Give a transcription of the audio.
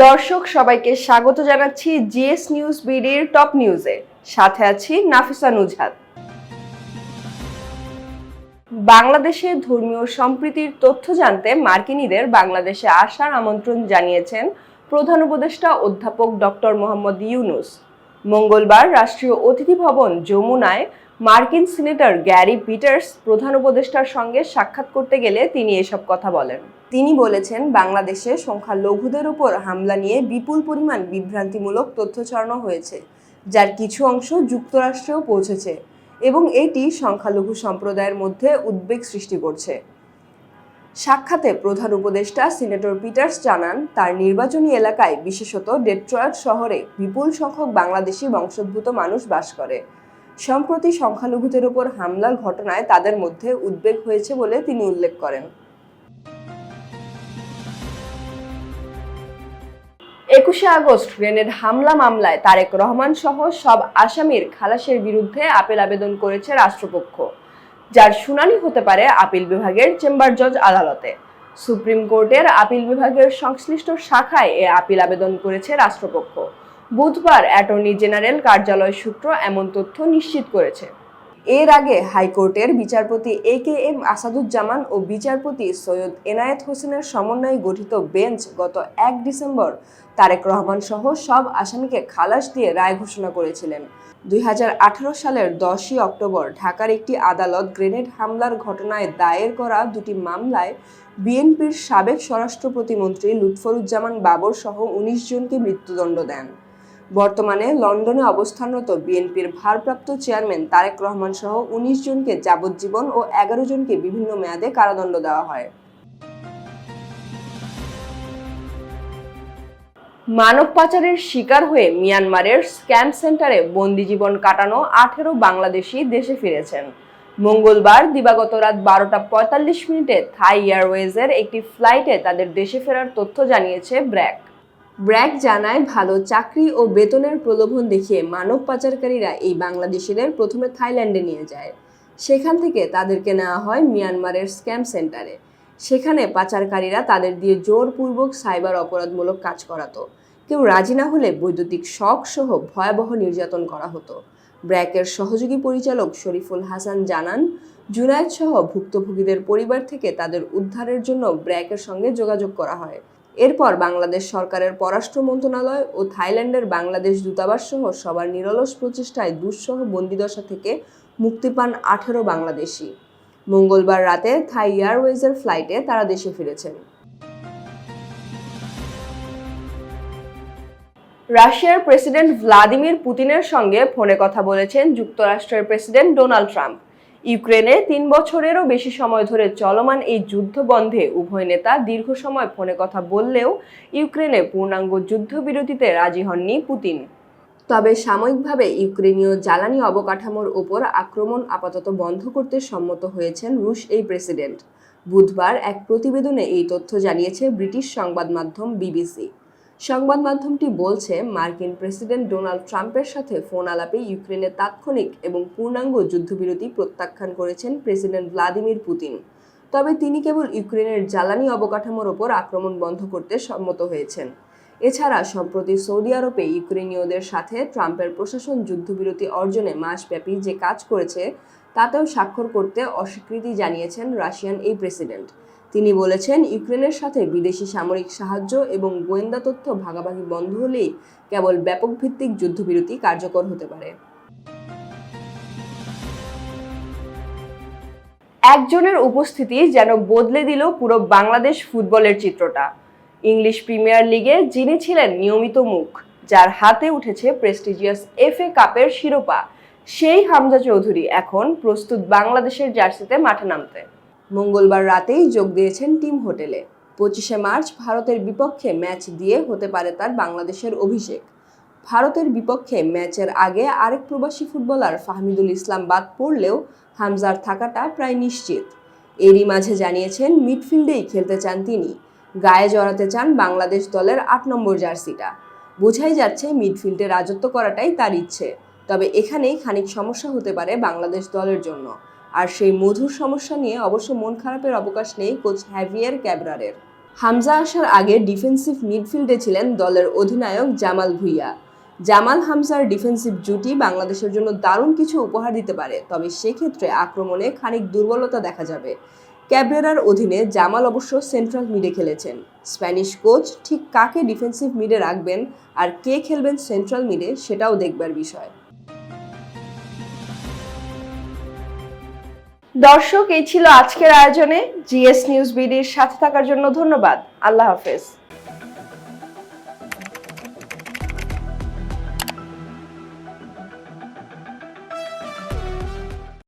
দর্শক, সবাইকে স্বাগত জানাচ্ছি জিএস নিউজ বিডির টপ নিউজে। সাথে আছি নাফিসা নুজহাত। বাংলাদেশে ধর্মীয় সম্প্রীতির তথ্য জানতে মার্কিনীদের বাংলাদেশে আসার আমন্ত্রণ জানিয়েছেন প্রধান উপদেষ্টা অধ্যাপক ডক্টর মোহাম্মদ ইউনুস। মঙ্গলবার রাষ্ট্রীয় অতিথি ভবন যমুনায় মার্কিন সিনেটর গ্যারি পিটার্স প্রধান উপদেষ্টার সঙ্গে সাক্ষাৎ করতে গেলে তিনি এসব কথা বলেন। তিনি বলেছেন, বাংলাদেশে সংখ্যালঘুদের উপর হামলা নিয়ে বিপুল পরিমাণ বিভ্রান্তিমূলক তথ্য ছড়ানো হয়েছে, যার কিছু অংশ যুক্তরাষ্ট্রেও পৌঁছেছে এবং এটি সংখ্যালঘু সম্প্রদায়ের মধ্যে উদ্বেগ সৃষ্টি করছে। সাক্ষাতে প্রধান উপদেষ্টা সিনেটর পিটার্স জানান, তার নির্বাচনী এলাকায় বিশেষত ডেট্রয়েট শহরে বিপুল সংখ্যক বাংলাদেশি বংশোদ্ভূত মানুষ বাস করে। সম্প্রতি সংখ্যালঘুদের উপর হামলার ঘটনায় তাদের মধ্যে উদ্বেগ হয়েছে বলে তিনি উল্লেখ করেন। একুশে আগস্ট গ্রেনেড হামলা মামলায় তারেক রহমান সহ সব আসামির খালাসের বিরুদ্ধে আপেল আবেদন করেছে রাষ্ট্রপক্ষ। যার শুনানি হতে পারে আপিল বিভাগের চেম্বার জজ আদালতে। সুপ্রিম কোর্টের আপিল বিভাগের সংশ্লিষ্ট শাখায় এ আপিল আবেদন করেছে রাষ্ট্রপক্ষ। বুধবার অ্যাটর্নি জেনারেল কার্যালয় সূত্র এমন তথ্য নিশ্চিত করেছে। এর আগে হাইকোর্টের বিচারপতি এ কে এম আসাদুজ্জামান ও বিচারপতি সৈয়দ এনায়েত হোসেনের সমন্বয়ে গঠিত বেঞ্চ গত এক ডিসেম্বর তারেক রহমান সহ সব আসামিকে খালাস দিয়ে রায় ঘোষণা করেছিলেন। দুই হাজার আঠারো সালের দশই অক্টোবর ঢাকার একটি আদালত গ্রেনেড হামলার ঘটনায় দায়ের করা দুটি মামলায় বিএনপির সাবেক স্বরাষ্ট্র প্রতিমন্ত্রী লুৎফরুজ্জামান বাবর সহ উনিশ জনকে মৃত্যুদণ্ড দেন। বর্তমানে লন্ডনে অবস্থানরত বিএনপির ভারপ্রাপ্ত চেয়ারম্যান তারেক রহমান সহ উনিশ জনকে যাবজ্জীবন ও এগারো জনকে বিভিন্ন মেয়াদে কারাদণ্ড দেওয়া হয়। মানব পাচারের শিকার হয়ে মিয়ানমারের স্ক্যাম সেন্টারে বন্দি জীবন কাটানো আঠেরো বাংলাদেশি দেশে ফিরেছেন। মঙ্গলবার দিবাগত রাত বারোটা পঁয়তাল্লিশ মিনিটে থাই এয়ারওয়েজের একটি ফ্লাইটে তাদের দেশে ফেরার তথ্য জানিয়েছে ব্র্যাক। ব্র্যাক জানায়, ভালো চাকরি ও বেতনের প্রলোভন দেখিয়ে মানব পাচারকারীরা এই বাংলাদেশিদের প্রথমে থাইল্যান্ডে নিয়ে যায়। সেখান থেকে তাদেরকে নেওয়া হয় মিয়ানমারের স্ক্যাম সেন্টারে। সেখানে পাচারকারীরা তাদের দিয়ে জোরপূর্বক সাইবার অপরাধমূলক কাজ করাতো। কেউ রাজি না হলে বৈদ্যুতিক শক সহ ভয়াবহ নির্যাতন করা হতো। ব্র্যাকের সহযোগী পরিচালক শরীফুল হাসান জানান, জুনায়েদ সহ ভুক্তভোগীদের পরিবার থেকে তাদের উদ্ধারের জন্য ব্র্যাকের সঙ্গে যোগাযোগ করা হয়। এরপর বাংলাদেশ সরকারের পররাষ্ট্র মন্ত্রণালয় ও থাইল্যান্ডের বাংলাদেশ দূতাবাস সহ সবার নিরলস প্রচেষ্টায় দুঃসহ বন্দিদশা থেকে মুক্তি পান আঠেরো বাংলাদেশি। মঙ্গলবার রাতে থাই এয়ারওয়েজের ফ্লাইটে তারা দেশে ফিরেছেন। রাশিয়ার প্রেসিডেন্ট ভ্লাদিমির পুতিনের সঙ্গে ফোনে কথা বলেছেন যুক্তরাষ্ট্রের প্রেসিডেন্ট ডোনাল্ড ট্রাম্প। ইউক্রেনে তিন বছরেরও বেশি সময় ধরে চলমান এই যুদ্ধ বন্ধে উভয় নেতা দীর্ঘ সময় ফোনে কথা বললেও ইউক্রেনে পূর্ণাঙ্গ যুদ্ধবিরতিতে রাজি হননি পুতিন। তবে সাময়িকভাবে ইউক্রেনীয় জ্বালানি অবকাঠামোর ওপর আক্রমণ আপাতত বন্ধ করতে সম্মত হয়েছেন রুশ এই প্রেসিডেন্ট। বুধবার এক প্রতিবেদনে এই তথ্য জানিয়েছে ব্রিটিশ সংবাদ মাধ্যম বিবিসি। সংবাদ মাধ্যমটি বলছে, মার্কিন প্রেসিডেন্ট ডোনাল্ড ট্রাম্পের সাথে ফোন আলাপে ইউক্রেনের তাৎক্ষণিক এবং পূর্ণাঙ্গ যুদ্ধবিরতি প্রত্যাখ্যান করেছেন প্রেসিডেন্ট ভ্লাদিমির পুতিন। তবে তিনি কেবল ইউক্রেনের জ্বালানি অবকাঠামোর ওপর আক্রমণ বন্ধ করতে সম্মত হয়েছেন। এছাড়া, সম্প্রতি সৌদি আরবে ইউক্রেনীয়দের সাথে ট্রাম্পের প্রশাসন যুদ্ধবিরতি অর্জনে মাসব্যাপী যে কাজ করেছে, তাতেও স্বাক্ষর করতে অস্বীকৃতি জানিয়েছেন রাশিয়ান এই প্রেসিডেন্ট। তিনি বলেছেন, ইউক্রেনের সাথে বিদেশি সামরিক সাহায্য এবং গোয়েন্দা তথ্য ভাগাভাগি বন্ধ হলেই কেবল ব্যাপক ভিত্তিক যুদ্ধবিরতি কার্যকর হতে পারে। একজনের উপস্থিতি যেন বদলে দিল পুরো বাংলাদেশ ফুটবলের চিত্রটা। ইংলিশ প্রিমিয়ার লিগে যিনি ছিলেন নিয়মিত মুখ, যার হাতে উঠেছে প্রেস্টিজিয়াস এফএ কাপের শিরোপা, সেই হামজা চৌধুরী এখন প্রস্তুত বাংলাদেশের জার্সিতে মাঠে নামতে। মঙ্গলবার রাতেই যোগ দিয়েছেন টিম হোটেলে। পঁচিশে মার্চ ভারতের বিপক্ষে ম্যাচ দিয়ে হতে পারে তার বাংলাদেশের অভিষেক। ভারতের বিপক্ষে ম্যাচের আগে আরেক প্রবাসী ফুটবলার ফাহমিদুল ইসলাম বাদ পড়লেও হামজার থাকাটা প্রায় নিশ্চিত। এরই মাঝে জানিয়েছেন, মিডফিল্ডেই খেলতে চান তিনি। গায়ে জড়াতে চান বাংলাদেশ দলের আট নম্বর জার্সিটা। বোঝাই যাচ্ছে, মিডফিল্ডে রাজত্ব করাটাই তার ইচ্ছে। তবে এখানেই খানিক সমস্যা হতে পারে বাংলাদেশ দলের জন্য। আর সেই মধুর সমস্যা নিয়ে অবশ্য মন খারাপের অবকাশ নেই কোচ হ্যাভিয়ার ক্যাবরারের। হামজা আসার আগে ডিফেন্সিভ মিডফিল্ডে ছিলেন দলের অধিনায়ক জামাল ভুইয়া। জামাল হামজার ডিফেন্সিভ জুটি বাংলাদেশের জন্য দারুণ কিছু উপহার দিতে পারে, তবে সেক্ষেত্রে আক্রমণে খানিক দুর্বলতা দেখা যাবে। ক্যাবরেরার অধীনে জামাল অবশ্য সেন্ট্রাল মিডে খেলেছেন। স্প্যানিশ কোচ ঠিক কাকে ডিফেন্সিভ মিডে রাখবেন আর কে খেলবেন সেন্ট্রাল মিডে সেটাও দেখবার বিষয়। দর্শক এই ছিল আজকের আয়োজনে। জিএস নিউজ বিডির সাথে থাকার জন্য ধন্যবাদ। আল্লাহ হাফেজ।